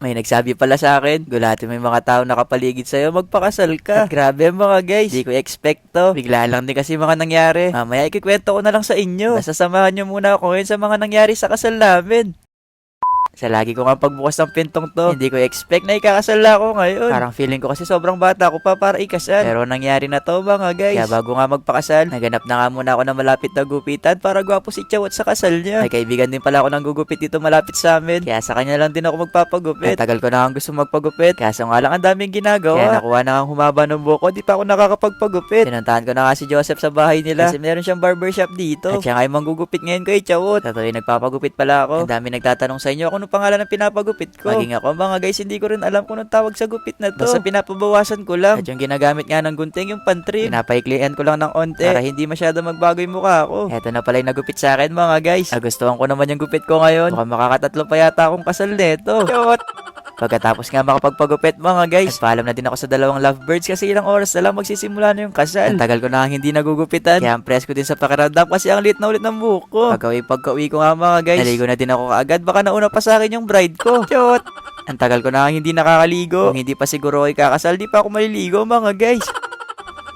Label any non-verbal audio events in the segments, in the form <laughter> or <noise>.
May nagsabi pala sa akin, gulati may mga tao nakapaligid sa'yo, magpakasal ka. At <laughs> grabe mga guys, di ko expect to. Bigla lang din kasi mga nangyari. Mamaya ikikwento ko na lang sa inyo. Basta samahan nyo muna ako ngayon sa mga nangyari sa kasal namin. Sa lagi ko nga pagbukas ng pintong to, hindi ko expect na ikakasal ako ngayon. Parang feeling ko kasi sobrang bata ko pa para ikasal. Pero nangyari na to mga guys. Kaya bago nga magpakasal, naganap na nga muna ako ng malapit na gupitan para gwapo si Chawat sa kasal niya. May kaibigan din pala ako ng gugupit dito malapit sa amin. Kaya sa kanya lang din ako magpapagupit. Ang tagal ko na nga gusto magpagupit. Kaso nga lang ang daming ginagawa. Kaya nakuha na nga humaba ng buko, di pa ako nakakapagpagupit. Pinuntahan ko na nga si Joseph sa bahay nila. Kasi meron siyang barbershop dito. At siya nga yung manggugupit ngayon kay Chawat. Tatoy nagpapagupit pala ako. Ang dami nagtatanong sa inyo kung anong pangalan ng pinapagupit ko. Maging ako mga guys, hindi ko rin alam kung anong tawag sa gupit na to. Basta pinapabawasan ko lang. At yung ginagamit nga ng gunting, yung pantrim. Pinapaiklian ko lang ng onte para hindi masyado magbago yung mukha ko. Eto na pala yung nagupit sa akin mga guys. Nagustuhan ko naman yung gupit ko ngayon. Mukhang makakatatlo pa yata akong kasal neto. Pagkatapos nga makapagpagupit mga guys, paalam na din ako sa dalawang lovebirds kasi ilang oras na lang magsisimula na yung kasal. Ang tagal ko na hindi nagugupitan, kaya ang press ko din sa pakiramdam kasi ang lit na ulit ng buko. Pagka-uwi pagka-uwi ko nga mga guys, naligo na din ako kaagad, baka nauna pa sa akin yung bride ko. <laughs> Chot! Ang tagal ko na hindi nakakaligo. Kung hindi pa siguro ako ikakasal, di pa ako maliligo mga guys.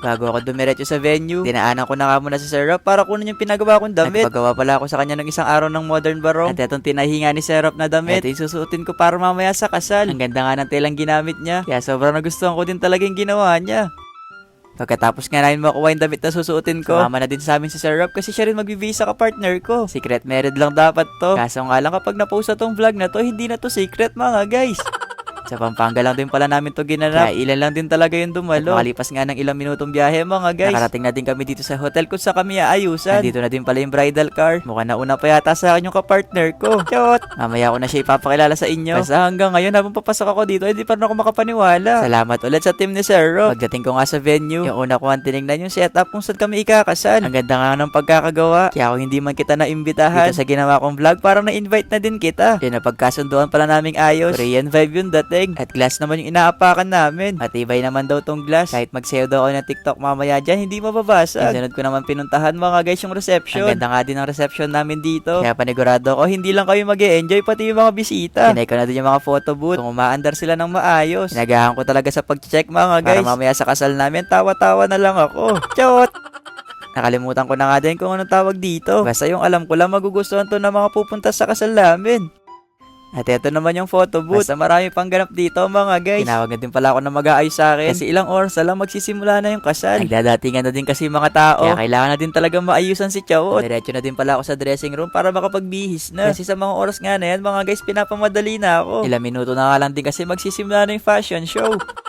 Bago ako dumiretso sa venue, dinaanan ko na nga muna sa Serap para kunin yung pinagawa kong damit. Nagpagawa pala ako sa kanya ng isang araw ng modern barong. At etong tinahinga ni Serap na damit. Ito yung susuotin ko para mamaya sa kasal. Ang ganda nga ng telang ginamit niya. Kaya sobrang nagustuhan ko din talaga yung ginawa niya. Pagkatapos nga namin makuha yung damit na susuotin ko, mama na din sa amin si Sir Rob kasi siya rin magbibisa ka partner ko. Secret married lang dapat to. Kaso nga lang kapag napost na tong vlog na to, hindi na to secret mga guys. <laughs> Sa Pampanga lang din pala namin to ginanap. Kaya ilan lang din talaga yung dumalo. At makalipas nga ng ilang minutong biyahe mga guys. Nakarating na din kami dito sa hotel kung sa kami aayusan. Nandito na din pala yung bridal car. Mukhang nauna pa yata sa akin yung kapartner ko. <laughs> Chot! Mamaya ko na siya ipapakilala sa inyo. Basta hanggang ngayon habang papasok ako dito, hindi pa rin ako makapaniwala. Salamat ulit sa team ni Sir Rob. Pagdating ko nga sa venue, yung una ko ang tinignan yung setup kung saan kami ikakasal. Ang ganda nga ng pagkakagawa. Kaya kung hindi man kita na-imbitahan dito sa ginawa kong vlog, parang na-invite na din kita. Kaya napagkasunduan pala naming ayos. Korean vibe yung dating. At glass naman yung inaapakan namin. Matibay naman daw tong glass. Kahit magsayo daw ako ng TikTok mamaya dyan, hindi mababasa. Sunod ko naman pinuntahan mga guys yung reception. Ang ganda nga din ng reception namin dito. Kaya panigurado ko, hindi lang kayo mag enjoy pati yung mga bisita. Kinay ko na din yung mga photo booth. Kung umaandar sila ng maayos. Pinagahan ko talaga sa pag-check mga guys. Para mamaya sa kasal namin, tawa-tawa na lang ako. <laughs> Chot! Nakalimutan ko na nga din kung anong tawag dito. Basta yung alam ko lang magugustuhan to ng mga pupunta sa kasal namin. At ito naman yung photo booth. Basta marami pang ganap dito mga guys. Tinawag na din pala ako na mag-aayos sa akin. Kasi ilang oras na lang magsisimula na yung kasal. Nagdadatingan na din kasi mga tao. Kaya kailangan na din talaga maayusan si Chawot. Diretso na din pala ako sa dressing room para makapagbihis na. Kasi sa mga oras nga na yan mga guys pinapamadali na ako. Ilang minuto na nga lang din kasi magsisimula na yung fashion show. <laughs>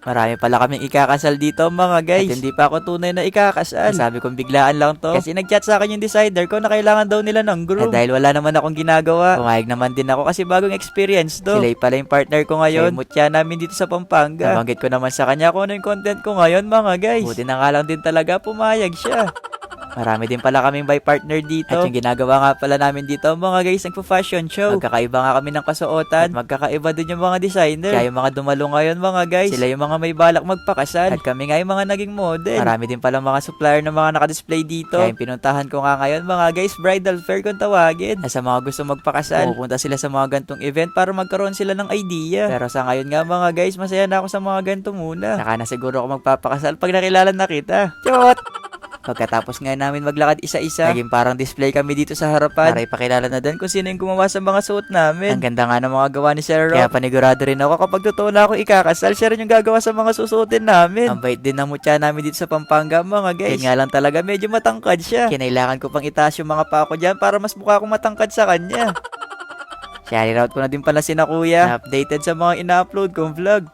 Marami pala kaming ikakasal dito mga guys. At hindi pa ako tunay na ikakasal. Sabi kong biglaan lang to. Kasi nagchat sa akin yung designer ko na kailangan daw nila ng groom. At dahil wala naman akong ginagawa, pumayag naman din ako kasi bagong experience to. Sila pala yung partner ko ngayon. Mutya namin dito sa Pampanga. Nabanggit ko naman sa kanya kung ano yung content ko ngayon mga guys. Buti na nga lang din talaga pumayag siya. <laughs> Marami din pala kaming by partner dito. At yung ginagawa nga pala namin dito, mga guys, nagpa-fashion show. Magkakaiba nga kami ng kasuotan. At magkakaiba din yung mga designer. Kaya yung mga dumalo ngayon, mga guys, sila yung mga may balak magpakasal. At kami nga yung mga naging model. Marami din pala mga supplier na mga nakadisplay dito. Kaya yung pinuntahan ko nga ngayon, mga guys, bridal fair kung tawagin. Na sa mga gusto magpakasal, pupunta sila sa mga gantong event para magkaroon sila ng idea. Pero sa ngayon nga, mga guys, masaya na ako sa mga ganito muna. Saka na siguro ako magpapakasal pag nakilala na kita. Chot! Pagkatapos nga namin maglakad isa-isa, naging parang display kami dito sa harapan para ipakilala na din kung sino yung gumawa sa mga suot namin. Ang ganda nga ng mga gawa ni Sir Rob. Kaya panigurado rin ako kapag totoo na ako ikakasal, siya rin yung gagawa sa mga susuotin namin. Ang bait din ng mutya namin dito sa Pampanga mga guys. Kaya nga lang talaga medyo matangkad siya. Kinailangan ko pang itaas yung mga pa ko dyan para mas mukha akong matangkad sa kanya. <laughs> Shoutout ko na din pala si na kuya. Na updated sa mga ina-upload kong vlog.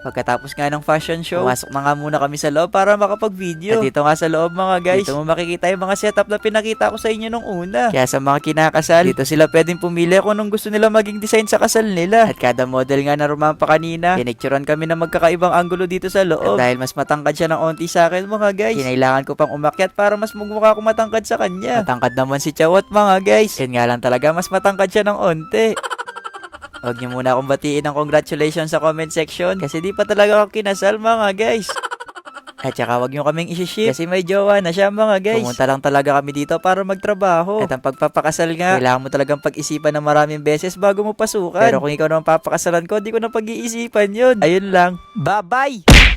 Pagkatapos nga ng fashion show, pumasok na nga muna kami sa loob para makapag-video. At dito nga sa loob mga guys, dito mo makikita yung mga setup na pinakita ko sa inyo nung una. Kaya sa mga kinakasal, dito sila pwedeng pumili kung anong gusto nila maging design sa kasal nila. At kada model nga na rumampa kanina, pinicturean kami na magkakaibang angulo dito sa loob. At dahil mas matangkad siya ng onti sa akin mga guys, kinailangan ko pang umakyat para mas magmukha ako matangkad sa kanya. Matangkad naman si Chawat mga guys. Yan nga lang talaga, mas matangkad siya ng onti. <laughs> Huwag niyo muna akong batiin ng congratulations sa comment section kasi di pa talaga ako kinasal mga guys. At saka wag nyo kaming isi-ship kasi may jowa na siya mga guys. Pumunta lang talaga kami dito para magtrabaho. At ang pagpapakasal nga, kailangan mo talagang pag-isipan ng maraming beses bago mo pasukan. Pero kung ikaw naman papakasalan ko, di ko na pag-iisipan yun. Ayun lang. Bye-bye!